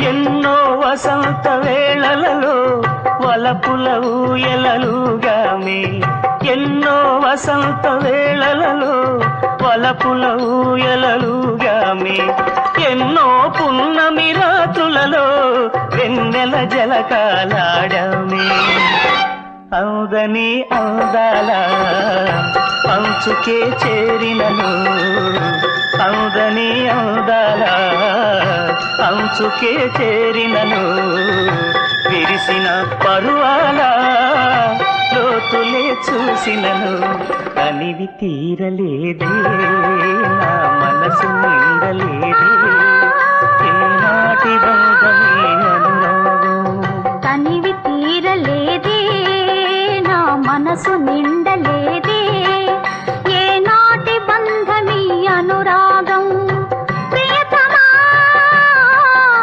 ఎన్నో వసంత వేళలలో వలపుల ఊయలలుగామి ఎన్నో వసంత వేళలలో వలపుల ఊయలలుగామి ఎన్నో పున్నమి రాత్రులలో వెన్నెల జలకాలాడమే. అవుదని అందాల పంచుకే చేరినను. అంచుకే చేరినను. విరిసిన పరువాల లోతులే చూసినను. కనివి తీరలేదే నా మనసు నిండలేదే. ఏనాటి బంధమే అనురాగం తనివి తీరలేదే నా మనసు నిండలేదే.